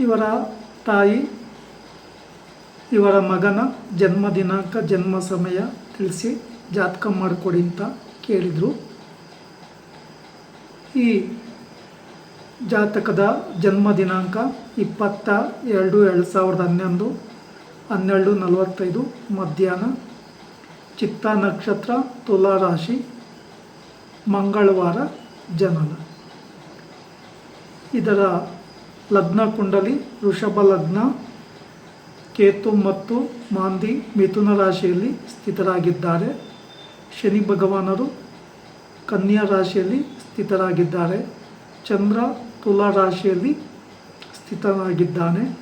ಇವರ ತಾಯಿ, ಇವರ ಮಗನ ಜನ್ಮ ದಿನಾಂಕ, ಜನ್ಮ ಸಮಯ ತಿಳಿಸಿ ಜಾತಕ ಮಾಡಿಕೊಡಿ ಅಂತ ಕೇಳಿದರು. ಈ ಜಾತಕದ ಜನ್ಮ ದಿನಾಂಕ ಇಪ್ಪತ್ತ ಎರಡು ಎರಡು ಸಾವಿರದ ಹನ್ನೊಂದು, ಹನ್ನೆರಡು ನಲವತ್ತೈದು, ಮಧ್ಯಾಹ್ನ. ಚಿತ್ತ ನಕ್ಷತ್ರ, ತುಲಾ ರಾಶಿ, ಮಂಗಳವಾರ, ಜನನ. ಇದರ ಲಗ್ನ ಕುಂಡಲಿ, ವೃಷಭ ಲಗ್ನ, ಕೇತು ಮತ್ತು ಮಾಂದಿ ಮಿಥುನ ರಾಶಿಯಲ್ಲಿ ಸ್ಥಿತರಾಗಿದ್ದಾರೆ. ಶನಿ ಭಗವಾನರು ಕನ್ಯಾ ರಾಶಿಯಲ್ಲಿ ಸ್ಥಿತರಾಗಿದ್ದಾರೆ. ಚಂದ್ರ ತುಲಾ ರಾಶಿಯಲ್ಲಿ ಸ್ಥಿತನಾಗಿದ್ದಾನೆ.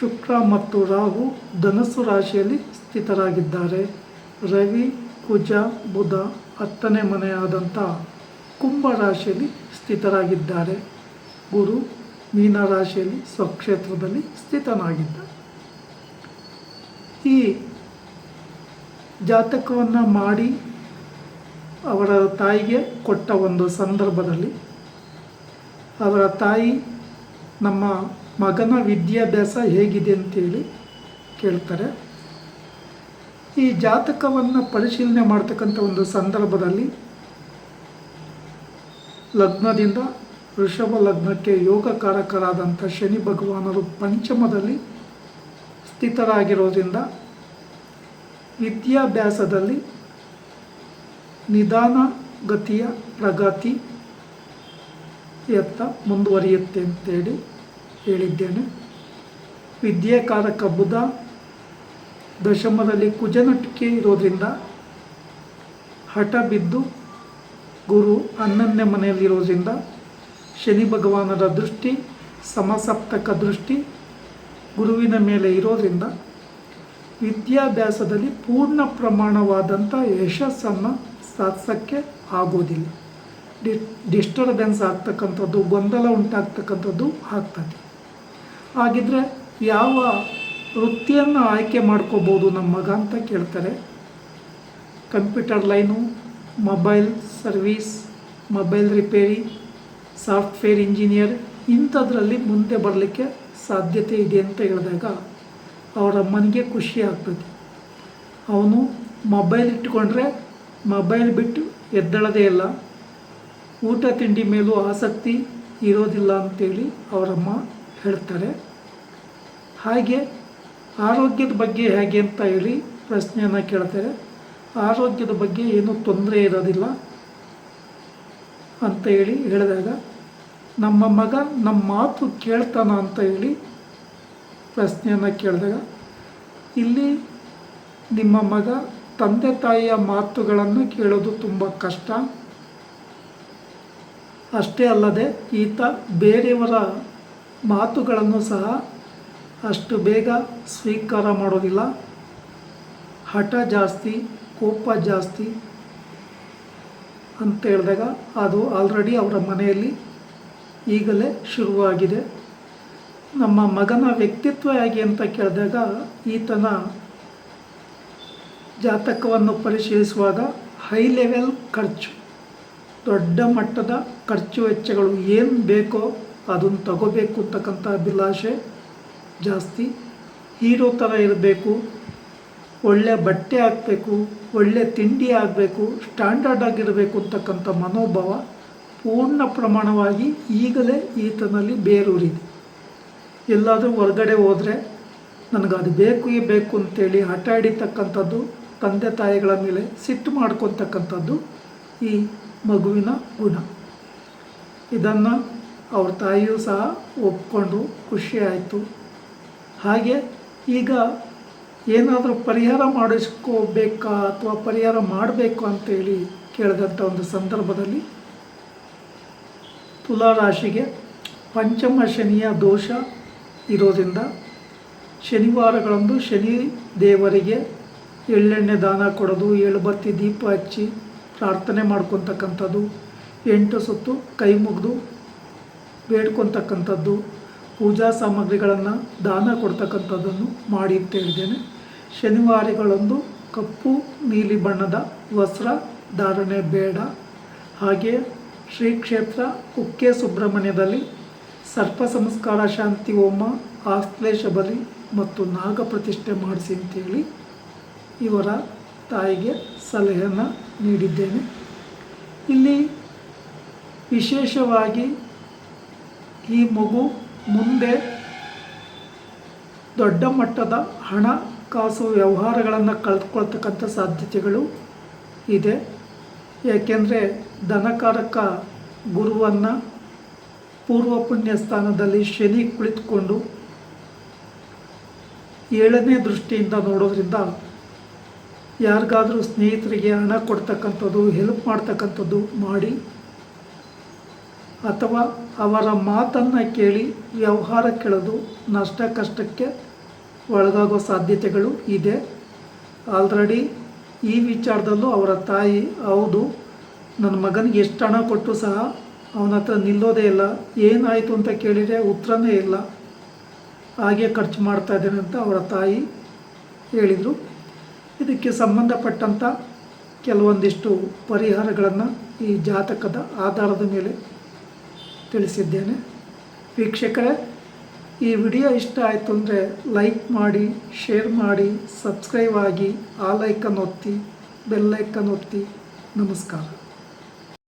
ಶುಕ್ರ ಮತ್ತು ರಾಹು ಧನಸ್ಸು ರಾಶಿಯಲ್ಲಿ ಸ್ಥಿತರಾಗಿದ್ದಾರೆ. ರವಿ, ಕುಜ, ಬುಧ ಹತ್ತನೇ ಮನೆಯಾದಂಥ ಕುಂಭ ರಾಶಿಯಲ್ಲಿ ಸ್ಥಿತರಾಗಿದ್ದಾರೆ. ಗುರು ಮೀನ ರಾಶಿಯಲ್ಲಿ ಸ್ವಕ್ಷೇತ್ರದಲ್ಲಿ ಸ್ಥಿತನಾಗಿದ್ದ. ಈ ಜಾತಕವನ್ನು ಮಾಡಿ ಅವರ ತಾಯಿಗೆ ಕೊಟ್ಟ ಒಂದು ಸಂದರ್ಭದಲ್ಲಿ ಅವರ ತಾಯಿ ನಮ್ಮ ಮಗನ ವಿದ್ಯಾಭ್ಯಾಸ ಹೇಗಿದೆ ಅಂತೇಳಿ ಕೇಳ್ತಾರೆ. ಈ ಜಾತಕವನ್ನು ಪರಿಶೀಲನೆ ಮಾಡ್ತಕ್ಕಂಥ ಒಂದು ಸಂದರ್ಭದಲ್ಲಿ ಲಗ್ನದಿಂದ ವೃಷಭ ಲಗ್ನಕ್ಕೆ ಯೋಗಕಾರಕರಾದಂಥ ಶನಿ ಭಗವಾನರು ಪಂಚಮದಲ್ಲಿ ಸ್ಥಿತರಾಗಿರೋದ್ರಿಂದ ವಿದ್ಯಾಭ್ಯಾಸದಲ್ಲಿ ನಿಧಾನ ಗತಿಯ ಪ್ರಗತಿ ಎತ್ತ ಮುಂದುವರಿಯುತ್ತೆ ಅಂತೇಳಿ ಹೇಳಿದ್ದೇನೆ. ವಿದ್ಯಾಕಾರಕ ಬುಧ ದಶಮದಲ್ಲಿ ಕುಜನಟಿಕೆ ಇರೋದ್ರಿಂದ ಹಠ ಬಿದ್ದು ಗುರು ಹನ್ನೊಂದನೇ ಮನೆಯಲ್ಲಿರೋದ್ರಿಂದ ಶನಿ ಭಗವಾನರ ದೃಷ್ಟಿ, ಸಮಸಪ್ತಕ ದೃಷ್ಟಿ ಗುರುವಿನ ಮೇಲೆ ಇರೋದರಿಂದ ವಿದ್ಯಾಭ್ಯಾಸದಲ್ಲಿ ಪೂರ್ಣ ಪ್ರಮಾಣವಾದಂಥ ಯಶಸ್ಸನ್ನು ಸಾಧಿಸೋಕ್ಕೆ ಆಗೋದಿಲ್ಲ. ಡಿ, ಡಿಸ್ಟರ್ಬೆನ್ಸ್ ಆಗ್ತಕ್ಕಂಥದ್ದು, ಗೊಂದಲ ಉಂಟಾಗ್ತಕ್ಕಂಥದ್ದು ಆಗ್ತದೆ. ಹಾಗಿದ್ರೆ ಯಾವ ವೃತ್ತಿಯನ್ನು ಆಯ್ಕೆ ಮಾಡ್ಕೋಬೋದು ನಮ್ಮ ಮಗ ಅಂತ ಕೇಳ್ತಾರೆ. Computer line, mobile service, mobile repair software engineer ಇಂಥದ್ರಲ್ಲಿ ಮುಂದೆ ಬರಲಿಕ್ಕೆ ಸಾಧ್ಯತೆ ಇದೆ ಅಂತ ಹೇಳಿದಾಗ ಅವರ ಅಮ್ಮನಿಗೆ ಖುಷಿ ಆಗ್ತದೆ. ಅವನು ಮೊಬೈಲ್ ಇಟ್ಟುಕೊಂಡ್ರೆ ಮೊಬೈಲ್ ಬಿಟ್ಟು ಎದ್ದಳದೇ ಇಲ್ಲ. ಊಟ ತಿಂಡಿ ಮೇಲೂ ಆಸಕ್ತಿ ಇರೋದಿಲ್ಲ ಅಂತೇಳಿ ಅವರಮ್ಮ ಹೇಳ್ತಾರೆ. ಹಾಗೆ ಆರೋಗ್ಯದ ಬಗ್ಗೆ ಹೇಗೆ ಅಂತ ಹೇಳಿ ಪ್ರಶ್ನೆಯನ್ನು ಕೇಳ್ತಾರೆ. ಆರೋಗ್ಯದ ಬಗ್ಗೆ ಏನೂ ತೊಂದರೆ ಇರೋದಿಲ್ಲ ಅಂತ ಹೇಳಿ ಹೇಳಿದಾಗ ನಮ್ಮ ಮಗ ನಮ್ಮ ಮಾತು ಕೇಳ್ತಾನ ಅಂತ ಹೇಳಿ ಪ್ರಶ್ನೆಯನ್ನು ಕೇಳಿದಾಗ, ಇಲ್ಲಿ ನಿಮ್ಮ ಮಗ ತಂದೆ ತಾಯಿಯ ಮಾತುಗಳನ್ನು ಕೇಳೋದು ತುಂಬ ಕಷ್ಟ. ಅಷ್ಟೇ ಅಲ್ಲದೆ ಈತ ಬೇರೆಯವರ ಮಾತುಗಳನ್ನು ಸಹ ಅಷ್ಟು ಬೇಗ ಸ್ವೀಕಾರ ಮಾಡೋದಿಲ್ಲ. ಹಠ ಜಾಸ್ತಿ, ಕೋಪ ಜಾಸ್ತಿ ಅಂತ ಹೇಳಿದಾಗ, ಅದು ಆಲ್ರೆಡಿ ಅವರ ಮನೆಯಲ್ಲಿ ಈಗಲೇ ಶುರುವಾಗಿದೆ. ನಮ್ಮ ಮಗನ ವ್ಯಕ್ತಿತ್ವ ಹೇಗೆ ಅಂತ ಕೇಳಿದಾಗ ಈತನ ಜಾತಕವನ್ನು ಪರಿಶೀಲಿಸುವಾಗ ಹೈ ಲೆವೆಲ್ ಖರ್ಚು, ದೊಡ್ಡ ಮಟ್ಟದ ಖರ್ಚು ವೆಚ್ಚಗಳು ಏನು ಬೇಕೋ ಅದನ್ನು ತಗೋಬೇಕು ಅಂತಕ್ಕಂಥ ಅಭಿಲಾಷೆ ಜಾಸ್ತಿ. ಹೀರೋ ಥರ ಇರಬೇಕು, ಒಳ್ಳೆ ಬಟ್ಟೆ ಹಾಕಬೇಕು, ಒಳ್ಳೆ ತಿಂಡಿ ಆಗಬೇಕು ಸ್ಟ್ಯಾಂಡರ್ಡ್ ಆಗಿರಬೇಕು ಅಂತಕ್ಕಂಥ ಮನೋಭಾವ ಪೂರ್ಣ ಪ್ರಮಾಣವಾಗಿ ಈಗಲೇ ಈತನಲ್ಲಿ ಬೇರೂರಿದೆ. ಎಲ್ಲಾದರೂ ಹೊರಗಡೆ ಹೋದರೆ ನನಗೆ ಅದು ಬೇಕು, ಈ ಬೇಕು ಅಂತೇಳಿ ಹಠ ಹಿಡಿತಕ್ಕಂಥದ್ದು ತಂದೆ ತಾಯಿಗಳ ಮೇಲೆ ಸಿಟ್ಟು ಮಾಡ್ಕೊತಕ್ಕಂಥದ್ದು ಈ ಮಗುವಿನ ಗುಣ. ಇದನ್ನು ಅವ್ರ ತಾಯಿಯೂ ಸಹ ಒಪ್ಕೊಂಡು ಖುಷಿ ಆಯಿತು. ಹಾಗೆ ಈಗ ಏನಾದರೂ ಪರಿಹಾರ ಮಾಡಿಸ್ಕೋಬೇಕಾ ಅಥವಾ ಪರಿಹಾರ ಮಾಡಬೇಕು ಅಂತೇಳಿ ಕೇಳಿದಂಥ ಒಂದು ಸಂದರ್ಭದಲ್ಲಿ ತುಲಾ ರಾಶಿಗೆ ಪಂಚಮ ಶನಿಯ ದೋಷ ಇರೋದ್ರಿಂದ ಶನಿವಾರಗಳಂದು ಶನಿ ದೇವರಿಗೆ ಎಳ್ಳೆಣ್ಣೆ ದಾನ ಕೊಡೋದು, ಎಳ್ಬತ್ತಿ ದೀಪ ಹಚ್ಚಿ ಪ್ರಾರ್ಥನೆ ಮಾಡ್ಕೊತಕ್ಕಂಥದ್ದು, ಎಂಟು ಸುತ್ತು ಕೈ ಮುಗಿದು ಬೇಡ್ಕೊತಕ್ಕಂಥದ್ದು, ಪೂಜಾ ಸಾಮಗ್ರಿಗಳನ್ನು ದಾನ ಕೊಡ್ತಕ್ಕಂಥದ್ದನ್ನು ಮಾಡಿ ಅಂತ ಹೇಳಿದ್ದೇನೆ. ಶನಿವಾರಗಳಂದು ಕಪ್ಪು ನೀಲಿ ಬಣ್ಣದ ವಸ್ತ್ರ ಧಾರಣೆ ಬೇಡ. ಹಾಗೆ ಶ್ರೀ ಕ್ಷೇತ್ರ ಕುಕ್ಕೆ ಸುಬ್ರಹ್ಮಣ್ಯದಲ್ಲಿ ಸರ್ಪ ಸಂಸ್ಕಾರ ಶಾಂತಿ ಹೋಮ ಆಶ್ಲೇಷ ಬಲಿ ಮತ್ತು ನಾಗ ಪ್ರತಿಷ್ಠೆ ಮಾಡಿಸಿ ಅಂತೇಳಿ ಇವರ ತಾಯಿಗೆ ಸಲಹೆಯನ್ನು ನೀಡಿದ್ದೇನೆ. ಇಲ್ಲಿ ವಿಶೇಷವಾಗಿ ಈ ಮಗು ಮುಂದೆ ದೊಡ್ಡ ಮಟ್ಟದ ಹಣ, ಕಾಸು, ವ್ಯವಹಾರಗಳನ್ನು ಕಳೆದುಕೊಳ್ತಕ್ಕಂಥ ಸಾಧ್ಯತೆಗಳು ಇದೆ. ಏಕೆಂದರೆ ಧನಕಾರಕ ಗುರುವನ್ನು ಪೂರ್ವ ಪುಣ್ಯ ಸ್ಥಾನದಲ್ಲಿ ಶನಿ ಕುಳಿತುಕೊಂಡು ಏಳನೇ ದೃಷ್ಟಿಯಿಂದ ನೋಡೋದ್ರಿಂದ ಯಾರಿಗಾದರೂ ಸ್ನೇಹಿತರಿಗೆ ಹಣ ಕೊಡ್ತಕ್ಕಂಥದ್ದು ಹೆಲ್ಪ್ ಮಾಡ್ತಕ್ಕಂಥದ್ದು ಮಾಡಿ ಅಥವಾ ಅವರ ಮಾತನ್ನು ಕೇಳಿ ವ್ಯವಹಾರ ಕೇಳೋದು ನಷ್ಟ ಕಷ್ಟಕ್ಕೆ ಒಳಗಾಗೋ ಸಾಧ್ಯತೆಗಳು ಇದೆ. ಆಲ್ರೆಡಿ ಈ ವಿಚಾರದಲ್ಲೂ ಅವರ ತಾಯಿ ಹೌದು. ನನ್ನ ಮಗನಿಗೆ ಎಷ್ಟು ಹಣ ಕೊಟ್ಟು ಸಹ ಅವನ ಹತ್ರ ನಿಲ್ಲೋದೇ ಇಲ್ಲ. ಏನಾಯಿತು ಅಂತ ಕೇಳಿದರೆ ಉತ್ತರನೇ ಇಲ್ಲ. ಹಾಗೆ ಖರ್ಚು ಮಾಡ್ತಾ ಇದ್ದೇನೆ ಅಂತ ಅವರ ತಾಯಿ ಹೇಳಿದರು. ಇದಕ್ಕೆ ಸಂಬಂಧಪಟ್ಟಂಥ ಕೆಲವೊಂದಿಷ್ಟು ಪರಿಹಾರಗಳನ್ನು ಈ ಜಾತಕದ ಆಧಾರದ ಮೇಲೆ ತಿಳಿಸಿದ್ದೇನೆ. ವೀಕ್ಷಕರೇ, ಈ ವಿಡಿಯೋ ಇಷ್ಟ ಆಯಿತು ಅಂದರೆ ಲೈಕ್ ಮಾಡಿ, ಶೇರ್ ಮಾಡಿ, ಸಬ್ಸ್ಕ್ರೈಬ್ ಆಗಿ, ಆ ಲೈಕನ್ನು ಒತ್ತಿ ಬೆಲ್ಲೈಕನ್ ಒತ್ತಿ. ನಮಸ್ಕಾರ.